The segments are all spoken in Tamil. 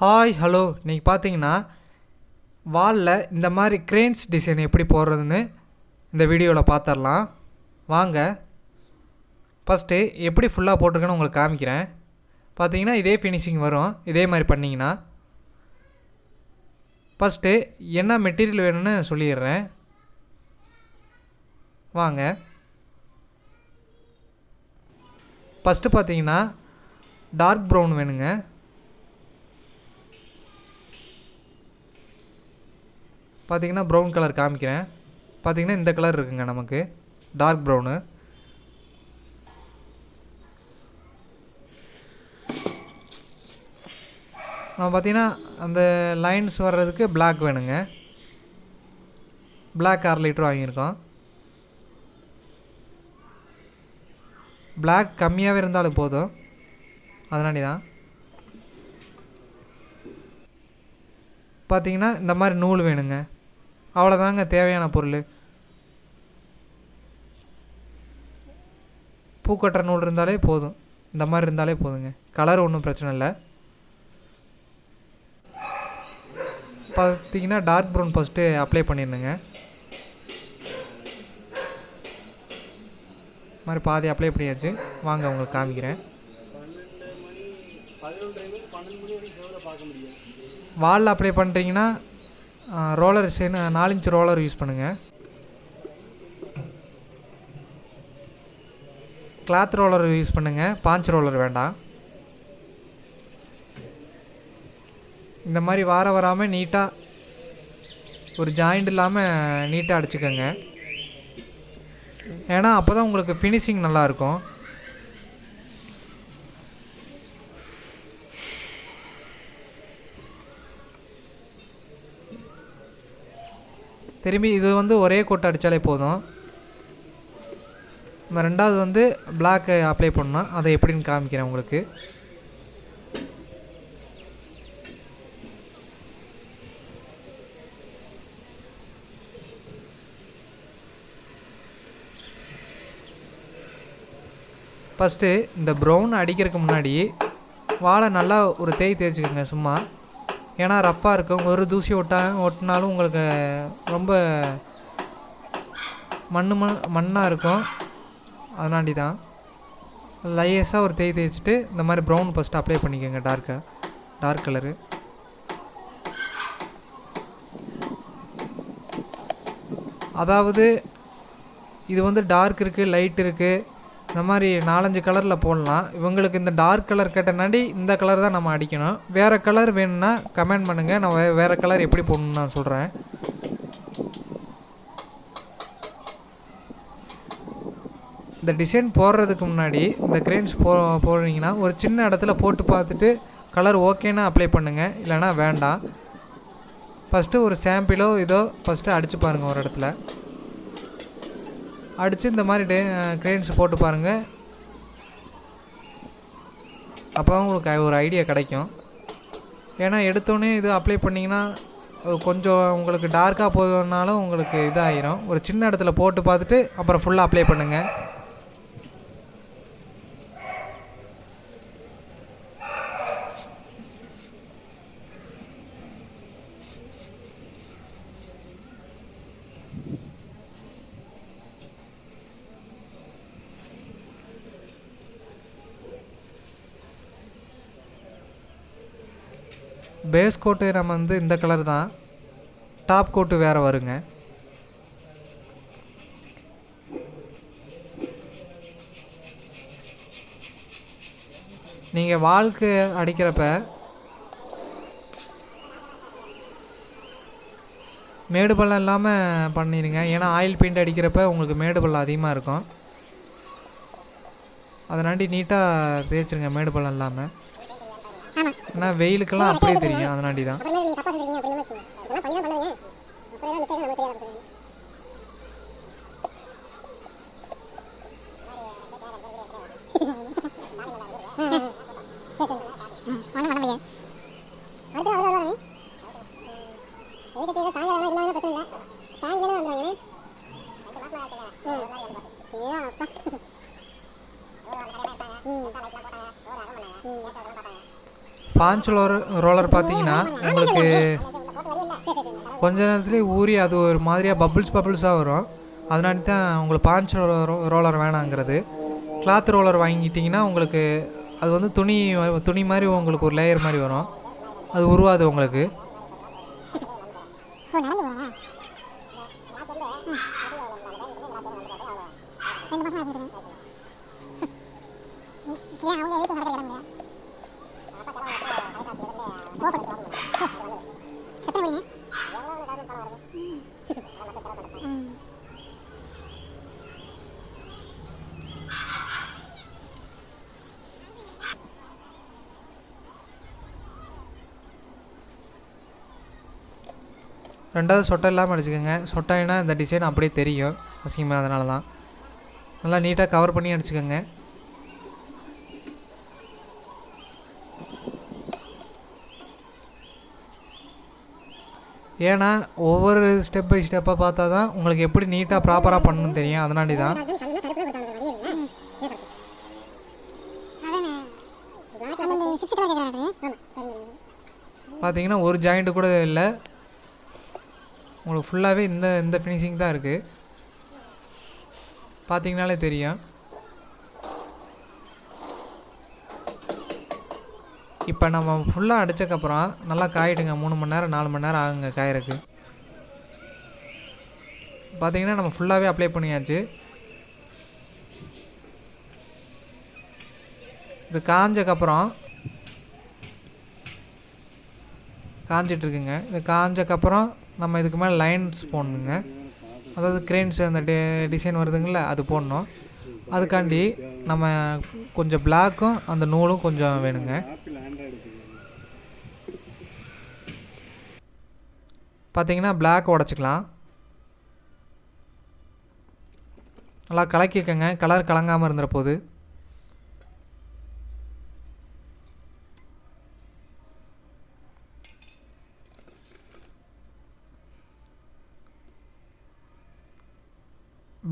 ஹாய் ஹலோ இன்றைக்கி பார்த்தீங்கன்னா வாலில் இந்த மாதிரி கிரெயின்ஸ் டிசைன் எப்படி போடுறதுன்னு இந்த வீடியோவில் பார்த்துடலாம் வாங்க. ஃபஸ்ட்டு எப்படி ஃபுல்லாக போட்டிருக்கேன்னு உங்களுக்கு காமிக்கிறேன். பார்த்தீங்கன்னா இதே ஃபினிஷிங் வரும். இதே மாதிரி பண்ணிங்கன்னா. ஃபஸ்ட்டு என்ன மெட்டீரியல் வேணும்னு சொல்லிடுறேன். வாங்க. ஃபஸ்ட்டு பார்த்தீங்கன்னா டார்க் ப்ரௌன் வேணுங்க. பார்த்தீங்கன்னா ப்ரௌன் கலர் காமிக்கிறேன். பார்த்தீங்கன்னா இந்த கலர் இருக்குங்க நமக்கு. டார்க் ப்ரௌனு நம்ம பார்த்தீங்கன்னா அந்த லைன்ஸ் வர்றதுக்கு பிளாக் வேணுங்க. பிளாக் அரை லிட்டர் வாங்கியிருக்கோம். பிளாக் கம்மியாகவே இருந்தாலும் போதும். அதனாடி தான் பார்த்தீங்கன்னா இந்த மாதிரி நூல் வேணுங்க. அவ்வளோதாங்க தேவையான பொருள். பூக்கட்டுற நூல் இருந்தாலே போதும். இந்த மாதிரி இருந்தாலே போதுங்க. கலர் ஒன்றும் பிரச்சனை இல்லை. பார்த்தீங்கன்னா டார்க் ப்ரௌன் ஃபஸ்ட்டு அப்ளை பண்ணிடணுங்க மாதிரி பாதி அப்ளை பண்ணியாச்சு. வாங்க உங்களுக்கு காமிக்கிறேன். வாலில் அப்ளை பண்ணுறீங்கன்னா ரோலர் சேனு நாலு இன்ச் ரோலர் யூஸ் பண்ணுங்கள் கிளாத் ரோலர் யூஸ் பண்ணுங்கள் பாஞ்ச் ரோலர் வேண்டாம். இந்த மாதிரி வார வராமல் நீட்டாக ஒரு ஜாயிண்ட் இல்லாமல் நீட்டாக அடிச்சுக்கோங்க. ஏன்னா அப்போ தான் உங்களுக்கு ஃபினிஷிங் நல்லாயிருக்கும் திரும்பி இது வந்து ஒரே கோட்டை அடித்தாலே போதும். நம்ம ரெண்டாவது வந்து பிளாக் அப்ளை பண்ணணும் அதை எப்படின்னு காமிக்கிறேன் உங்களுக்கு. ஃபஸ்ட்டு இந்த ப்ரௌன் அடிக்கிறதுக்கு முன்னாடி வாழை நல்லா ஒரு தேய் தேய்ச்சிக்கோங்க சும்மா. ஏன்னா ரஃப்பாக இருக்கும் ஒரு தூசி ஒட்டா ஒட்டினாலும் உங்களுக்கு ரொம்ப மண் மண் மண்ணாக இருக்கும். அதனாண்டி தான். லைஸாக ஒரு தேய் தேய்ச்சிட்டு இந்த மாதிரி ப்ரௌன் ஃபஸ்ட்டு அப்ளை பண்ணிக்கோங்க டார்க்காக டார்க் கலரு. அதாவது இது வந்து டார்க் இருக்குது லைட் இருக்குது இந்த மாதிரி நாலஞ்சு கலரில் போடலாம். இவங்களுக்கு இந்த டார்க் கலர் கேட்டனாடி இந்த கலர் தான் நம்ம அடிக்கணும். வேறு கலர் வேணும்னா கமெண்ட் பண்ணுங்கள் நான் வே வேறு கலர் எப்படி போடணும்னு நான் சொல்கிறேன் இந்த டிசைன் போடுறதுக்கு முன்னாடி இந்த கிரெயின்ஸ் போ போடுறீங்கன்னா ஒரு சின்ன இடத்துல போட்டு பார்த்துட்டு கலர் ஓகேன்னா அப்ளை பண்ணுங்கள் இல்லைனா வேண்டாம். ஃபஸ்ட்டு ஒரு சாம்பிளோ இதோ ஃபஸ்ட்டு அடித்து பாருங்கள் ஒரு இடத்துல. அடித்து இந்த மாதிரி டே கிரெயின்ஸ் போட்டு பாருங்கள் அப்போ தான் உங்களுக்கு ஒரு ஐடியா கிடைக்கும். ஏன்னா எடுத்தோடனே இது அப்ளை பண்ணிங்கன்னா கொஞ்சம் உங்களுக்கு டார்க்காக போனாலும் உங்களுக்கு இதாகிரும் ஒரு சின்ன இடத்துல போட்டு பார்த்துட்டு அப்புறம் ஃபுல்லாக அப்ளை பண்ணுங்கள் பேஸ் கோட்டு நம்ம வந்து இந்த கலர் தான். டாப் கோட்டு வேறு வருங்க. நீங்கள் வால்க்கு அடிக்கிறப்ப மேடு பள்ளம் இல்லாமல் பண்ணிடுங்க ஏன்னா ஆயில் பெயிண்ட் அடிக்கிறப்ப உங்களுக்கு மேடு பள்ளம் அதிகமாக இருக்கும். அதனாண்டி நீட்டாக தேய்ச்சிருங்க மேடு பள்ளம் இல்லாமல் ஆனா வெயிலுக்கெல்லாம் அப்படியே தெரியும். அதனாடி தான் Yeah. பாஞ்ச் ரோலர் ரோலர் பார்த்தீங்கன்னா உங்களுக்கு கொஞ்ச நேரத்துலேயே ஊறி அது ஒரு மாதிரியாக பபிள்ஸ் பபிள்ஸாக வரும். அதனால தான் உங்களுக்கு பாஞ்ச் ரோலர் வேணாங்கிறது. கிளாத் ரோலர் வாங்கிட்டிங்கன்னா உங்களுக்கு அது வந்து துணி துணி மாதிரி உங்களுக்கு ஒரு லேயர் மாதிரி வரும். அது உருவாது உங்களுக்கு. ஏன் அவங்க வீட்டில் நடக்கிற இடம் எத்தனை மணிங்க ம். ரெண்டாவது சொட்டை இல்லாமல் அடிச்சுக்கோங்க. சொட்டைனா இந்த டிசைன் அப்படியே தெரியும். அசிங்கமாக அதனால தான். நல்லா நீட்டாக கவர் பண்ணி அடிச்சுக்கோங்க. ஏன்னா ஒவ்வொரு ஸ்டெப் பை ஸ்டெப்பாக பார்த்தா தான் உங்களுக்கு எப்படி நீட்டாக ப்ராப்பராக பண்ணணும்னு தெரியும். அதனாடி தான். பார்த்தீங்கன்னா ஒரு ஜாயிண்ட்டு கூட இல்லை. உங்களுக்கு ஃபுல்லாகவே இந்த இந்த ஃபினிஷிங் தான் இருக்குது பார்த்தீங்கனாலே தெரியும். இப்போ நம்ம ஃபுல்லாக அடித்தக்கப்புறம் நல்லா காயிடுங்க. மூணு மணி நேரம் நாலு மணி நேரம் ஆகுங்க காயறக்கு பார்த்தீங்கன்னா நம்ம ஃபுல்லாகவே அப்ளை பண்ணியாச்சு. இது காஞ்சக்கப்புறம் காஞ்சிட்ருக்குங்க இது காஞ்சக்கப்புறம் நம்ம இதுக்கு மேலே லைன்ஸ் போடணுங்க. அதாவது கிரெயின்ஸ் அந்த டி டிசைன் வருதுங்கள அது போடணும். அதுக்காண்டி நம்ம கொஞ்சம் பிளாக்கும் அந்த நூலும் கொஞ்சம் வேணுங்க. பார்த்தீங்கன்னா பிளாக் உடச்சிக்கலாம். நல்லா கலக்கிக்கங்க. கலர் கலங்காமல் இருந்துற போது.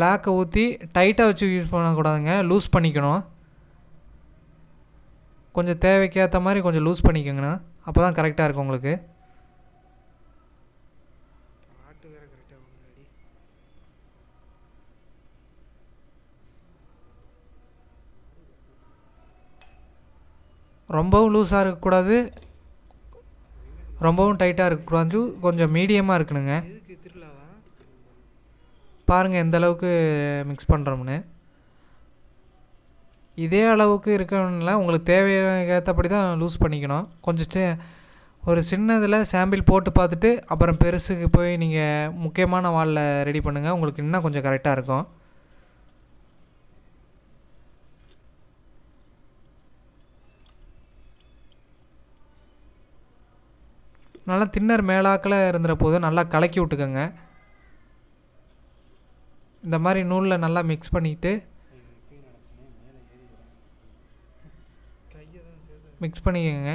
பிளாக்கை ஊற்றி டைட்டாக வச்சு யூஸ் பண்ணக்கூடாதுங்க. லூஸ் பண்ணிக்கணும். கொஞ்சம் தேவைக்கு ஏற்ற மாதிரி கொஞ்சம் லூஸ் பண்ணிக்கோங்கண்ணா. அப்போ தான் கரெக்டாக இருக்கும் உங்களுக்கு. ரொம்பவும் லூஸாக இருக்கக்கூடாது. ரொம்பவும் டைட்டாக இருக்கக்கூடாது. கொஞ்சம் மீடியமாக இருக்கணுங்க. பாருங்கள் எந்த அளவுக்கு மிக்ஸ் பண்ணுறோம்னு இதே அளவுக்கு இருக்கணும்ல உங்களுக்கு தேவையேற்றபடி ஏற்றபடி தான் லூஸ் பண்ணிக்கணும். கொஞ்சம் சி ஒரு சின்னதில் சாம்பிள் போட்டு பார்த்துட்டு அப்புறம் பெருசுக்கு போய் நீங்கள் முக்கியமான வாலில் ரெடி பண்ணுங்கள் உங்களுக்கு இன்னும் கொஞ்சம் கரெக்டாக இருக்கும். நல்லா தின்னர் மேலாக்கில் இருந்துற போது நல்லா கலக்கி விட்டுக்கோங்க. இந்த மாதிரி நூலில் நல்லா மிக்ஸ் பண்ணிக்கிட்டு மிக்ஸ் பண்ணிக்கோங்க.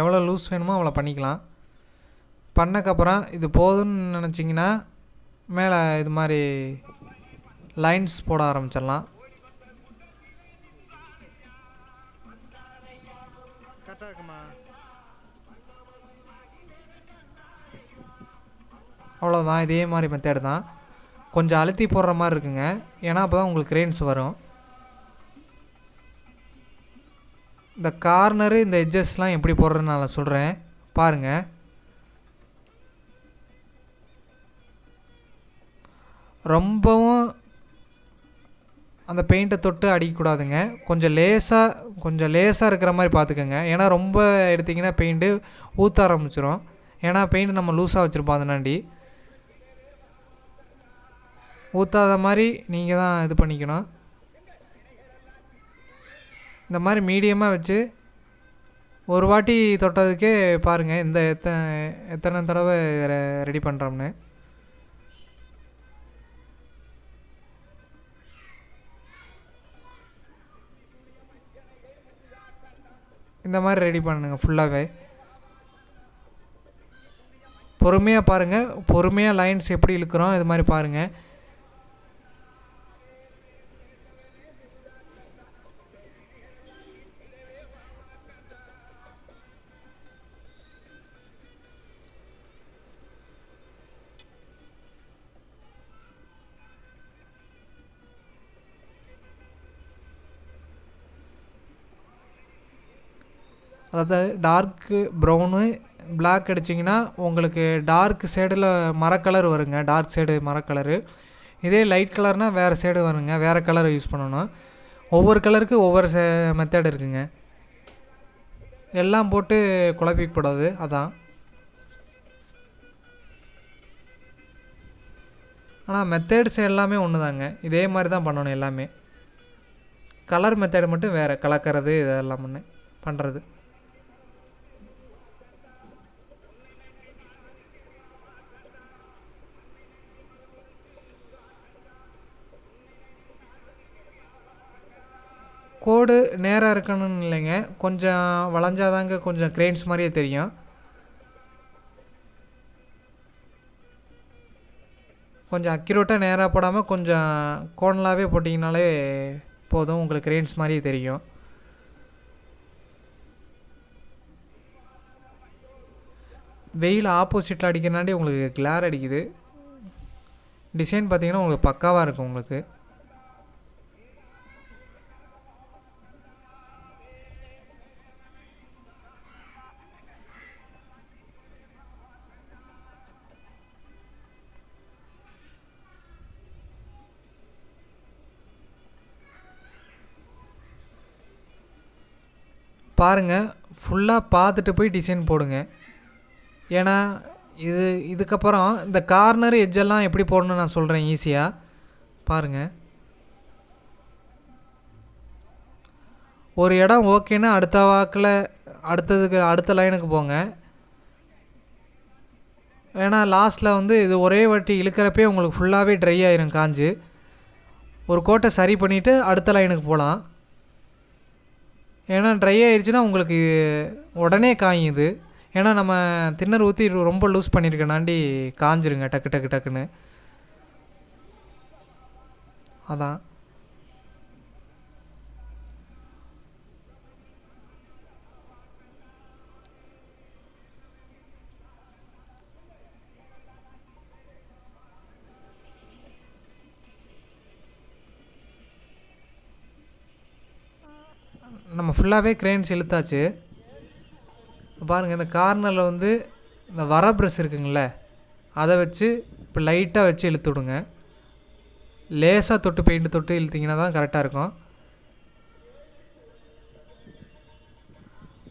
எவ்வளோ லூஸ் வேணுமோ அவ்வளோ பண்ணிக்கலாம். பண்ணக்கப்புறம் இது போதும்னு நினச்சிங்கன்னா மேலே இது மாதிரி லைன்ஸ் போட ஆரம்பிச்சிடலாம். தான் இதே மாதிரி மெத்தேடு தான். கொஞ்சம் அழுத்தி போடுற மாதிரி இருக்குங்க. ஏன்னா அப்போ தான் உங்களுக்கு கிரெயின்ஸ் வரும். இந்த கார்னரு இந்த எட்ஜஸ்லாம் எப்படி போடுறதுன்னு நான் சொல்கிறேன் பாருங்கள் ரொம்பவும் அந்த பெயிண்ட்டை தொட்டு அடிக்கக்கூடாதுங்க. கொஞ்சம் லேசாக கொஞ்சம் லேசாக இருக்கிற மாதிரி பார்த்துக்கோங்க. ஏன்னா ரொம்ப எடுத்திங்கன்னா பெயிண்ட்டு ஊற்ற ஆரம்பிச்சிடும் ஏன்னா பெயிண்ட் நம்ம லூஸாக வச்சுருப்போம் அதனாண்டி ஊற்றாத மாதிரி நீங்கள் தான் இது பண்ணிக்கணும். இந்த மாதிரி மீடியமாக வச்சு ஒரு வாட்டி தொட்டதுக்கே பாருங்கள் இந்த எத்தனை எத்தனை தடவை ரெடி பண்ணுறோம்னு இந்த மாதிரி ரெடி பண்ணுங்க ஃபுல்லாகவே பொறுமையாக பாருங்கள் பொறுமையாக லைன்ஸ் எப்படி இழுக்கிறோம் இது மாதிரி பாருங்கள் அதாவது டார்க்கு ப்ரௌனு பிளாக் அடிச்சிங்கன்னா உங்களுக்கு டார்க் ஷேடில் மரக்கலர் வருங்க. டார்க் ஷேடு மரக்கலரு இதே லைட் கலர்னால் வேறு ஷேடு வருங்க. வேறு கலர் யூஸ் பண்ணணும். ஒவ்வொரு கலருக்கு ஒவ்வொரு மெத்தட் இருக்குங்க. எல்லாம் போட்டு குழப்பிக்கூடாது. அதான். ஆனால் மெத்தேட்ஸ் எல்லாமே ஒன்று தாங்க இதே மாதிரி தான் பண்ணணும் எல்லாமே. கலர் மெத்தேடு மட்டும் வேறு. கலக்கிறது இதெல்லாம் ஒன்று பண்ணுறது கோடு நேராக இருக்கணும்னு இல்லைங்க. கொஞ்சம் வளைஞ்சாதாங்க கொஞ்சம் கிரெயின்ஸ் மாதிரியே தெரியும். கொஞ்சம் அக்யூரேட்டாக நேராக போடாமல் கொஞ்சம் கோணலாகவே போட்டிங்கனாலே போதும். உங்களுக்கு கிரெயின்ஸ் மாதிரியே தெரியும். வெயில் ஆப்போசிட்டில் அடிக்கிறனாண்டி உங்களுக்கு கிளார் அடிக்குது. டிசைன் பார்த்தீங்கன்னா உங்களுக்கு பக்காவாக இருக்கும் உங்களுக்கு. பாருங்கள் ஃபுல்லாக பார்த்துட்டு போய் டிசைன் போடுங்க. ஏன்னா இது இதுக்கப்புறம் இந்த கார்னர் எட்ஜெல்லாம் எப்படி போடணும்னு நான் சொல்கிறேன் ஈஸியாக பாருங்கள் ஒரு இடம் ஓகேன்னா அடுத்த வாக்கில் அடுத்ததுக்கு அடுத்த லைனுக்கு போங்க. ஏன்னா லாஸ்ட்டில் வந்து இது ஒரே வாட்டி இழுக்கிறப்பே உங்களுக்கு ஃபுல்லாகவே ட்ரை ஆயிரும் காஞ்சு. ஒரு கோட்டை சரி பண்ணிவிட்டு அடுத்த லைனுக்கு போகலாம் ஏன்னா ட்ரை ஆயிடுச்சுன்னா உங்களுக்கு உடனே காயுது ஏன்னா நம்ம தின்னர் ஊற்றி ரொம்ப லூஸ் பண்ணியிருக்கனாண்டி காஞ்சிருங்க டக்கு டக்கு டக்குன்னு. அதான். ஃபுல்லாகவே கிரெயின்ஸ் இழுத்தாச்சு. பாருங்கள் இந்த கார்னரில் வந்து இந்த வர ப்ரெஸ் இருக்குங்களே அதை வச்சு இப்போ லைட்டாக வச்சு இழுத்து விடுங்க. லேசாக தொட்டு பெயிண்ட் தொட்டு இழுத்திங்கன்னா தான் கரெக்டாக இருக்கும்.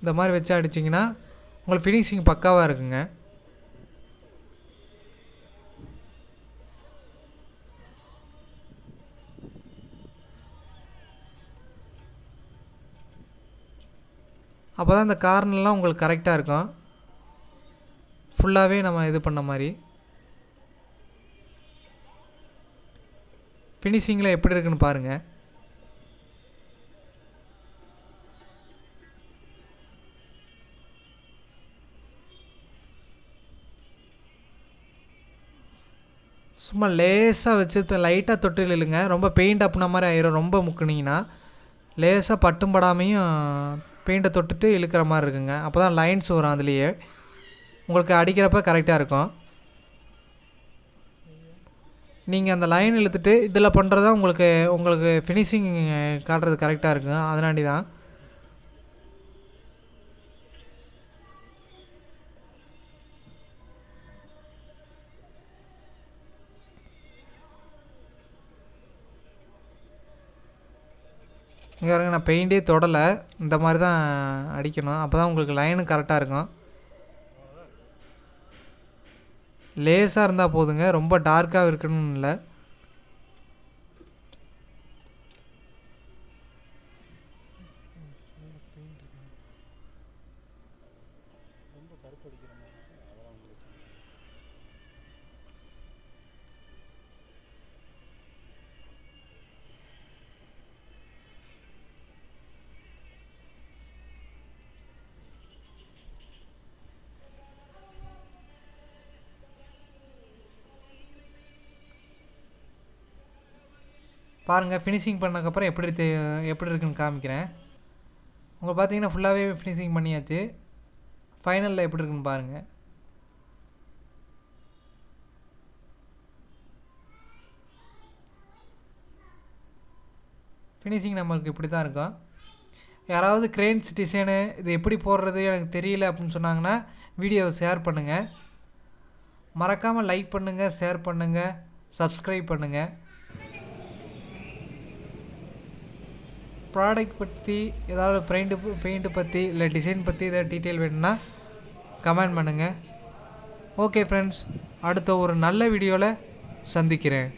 இந்த மாதிரி வச்சு அடிச்சிங்கன்னா உங்களுக்கு ஃபினிஷிங் பக்காவாக இருக்குங்க. அப்போ தான் இந்த கார்னர்லாம் உங்களுக்கு கரெக்டாக இருக்கும். ஃபுல்லாகவே நம்ம இது பண்ண மாதிரி. ஃபினிஷிங்கில் எப்படி இருக்குன்னு பாருங்கள் சும்மா லேசாக வச்சு லைட்டாக தொட்டு இல்லைங்க ரொம்ப பெயிண்ட் அப்புன மாதிரி ஆயிரும். ரொம்ப முக்குனிங்கன்னா லேசாக பட்டும் படாமையும் பெயிண்ட்டை தொட்டுட்டு இழுக்கிற மாதிரி இருக்குங்க. அப்போ தான் லைன்ஸ் வரும் அதுலேயே. உங்களுக்கு அடிக்கிறப்ப கரெக்டாக இருக்கும். நீங்கள் அந்த லைன் இழுத்துட்டு இதில் பண்ணுறது தான் உங்களுக்கு உங்களுக்கு ஃபினிஷிங் காட்டுறது கரெக்டாக இருக்கும். அதனாண்டி தான் இங்கே பாருங்க நான் பெயிண்டே தொடலை. இந்த மாதிரி தான் அடிக்கணும். அப்போ தான் உங்களுக்கு லைனு கரெக்டாக இருக்கும். லேஸாக இருந்தால் போதுங்க. ரொம்ப டார்க்காக இருக்கணும்னு இல்லை. பாருங்கள் ஃபினிஷிங் பண்ணக்கப்புறம் எப்படி தெ எப்படி இருக்குன்னு காமிக்கிறேன். உங்கள் பார்த்தீங்கன்னா ஃபுல்லாகவே ஃபினிஷிங் பண்ணியாச்சு. ஃபைனலில் எப்படி இருக்குன்னு பாருங்கள் ஃபினிஷிங் நம்மளுக்கு இப்படி தான் இருக்கும். யாராவது கிரெயின்ஸ் டிசைனு இது எப்படி போடுறது எனக்கு தெரியல அப்படின்னு சொன்னாங்கன்னா வீடியோவை ஷேர் பண்ணுங்கள் மறக்காமல் லைக் பண்ணுங்கள் ஷேர் பண்ணுங்கள் சப்ஸ்கிரைப் பண்ணுங்கள் ப்ராடக்ட் பற்றி ஏதாவது பெயிண்ட்டு பெயிண்ட்டு பற்றி இல்லை டிசைன் பற்றி ஏதாவது டீட்டெயில் வேணும்னா கமெண்ட் பண்ணுங்கள் ஓகே ஃப்ரெண்ட்ஸ் அடுத்த ஒரு நல்ல வீடியோவில் சந்திக்கிறேன்.